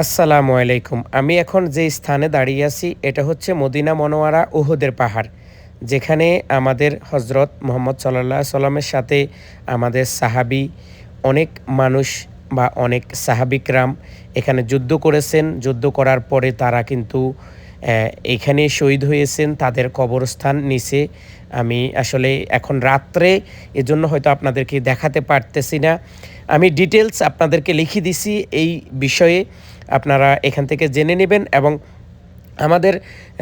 আসসালামু আলাইকুম। আমি এখন যে স্থানে দাঁড়িয়ে আছি, এটা হচ্ছে মদিনা মনোয়ারা উহুদের পাহাড়, যেখানে আমাদের হজরত মোহাম্মদ সাল্লাহ সাল্লামের সাথে আমাদের সাহাবি, অনেক মানুষ বা অনেক সাহাবিকরাম এখানে যুদ্ধ করেছেন। যুদ্ধ করার পরে তারা কিন্তু এখানে শহীদ হয়েছেন, তাদের কবরস্থান নিচে। আমি আসলে এখন রাত্রে, এজন্য হয়তো আপনাদেরকে দেখাতে পারতেছি না। আমি ডিটেলস আপনাদেরকে লিখে দিছি এই বিষয়ে। আপনারা এখান থেকে জেনে নেবেন এবং আমাদের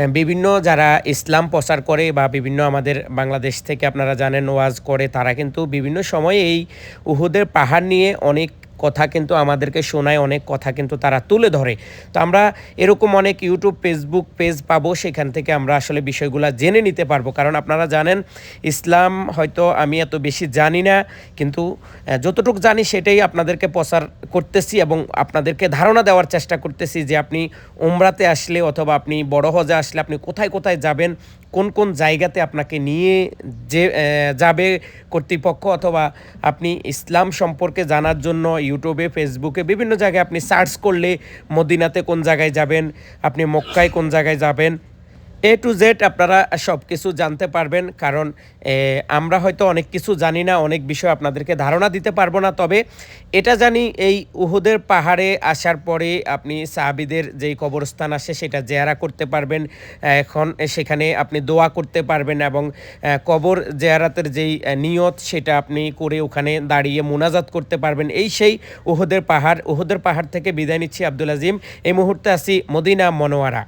বিভিন্ন যারা ইসলাম প্রচার করে বা বিভিন্ন আমাদের বাংলাদেশ থেকে আপনারা জানেন ওয়াজ করে, তারা কিন্তু বিভিন্ন সময়ে এই উহুদের পাহাড় নিয়ে অনেক কথা কিন্তু আমাদেরকে শোনায়, অনেক কথা কিন্তু তারা তুলে ধরে। তো আমরা এরকম অনেক ইউটিউব ফেসবুক পেজ পাবো, সেখান থেকে আমরা আসলে বিষয়গুলো জেনে নিতে পারব। কারণ আপনারা জানেন, ইসলাম হয়তো আমি এত বেশি জানি না, কিন্তু যতটুকু জানি সেটাই আপনাদেরকে প্রচার করতেছি এবং আপনাদেরকে ধারণা দেওয়ার চেষ্টা করতেছি যে আপনি উমরাতে আসলে অথবা আপনি বড় হজে আসলে আপনি কোথায় কোথায় যাবেন, কোন কোন জায়গাতে আপনাকে নিয়ে যে যাবে কর্তৃপক্ষ অথবা আপনি ইসলাম সম্পর্কে জানার জন্য ইউটিউবে, ফেসবুকে বিভিন্ন জায়গায় আপনি সার্চ করলে মদিনাতে কোন জায়গায় যাবেন, আপনি মক্কায় কোন জায়গায় যাবেন। এ টু জেড আপনারা সব কিছু জানতে পারবেন, কারণ আমরা হয়তো অনেক কিছু জানি না, অনেক বিষয় আপনাদেরকে ধারণা দিতে পারব না, তবে এটা জানি এই উহুদের পাহাড়ে আসার পরে আপনি সাহাবিদের যেই কবরস্থান আসে সেটা জেয়ারা করতে পারবেন, এখন সেখানে আপনি দোয়া করতে পারবেন এবং কবর জেয়ারাতের যেই নিয়ত সেটা আপনি করে ওখানে দাঁড়িয়ে মোনাজাত করতে পারবেন। এই সেই উহুদের পাহাড় উহুদের পাহাড় থেকে বিদায় নিচ্ছি আব্দুল আজিম। এই মুহূর্তে আছি মদিনা মনোয়ারা।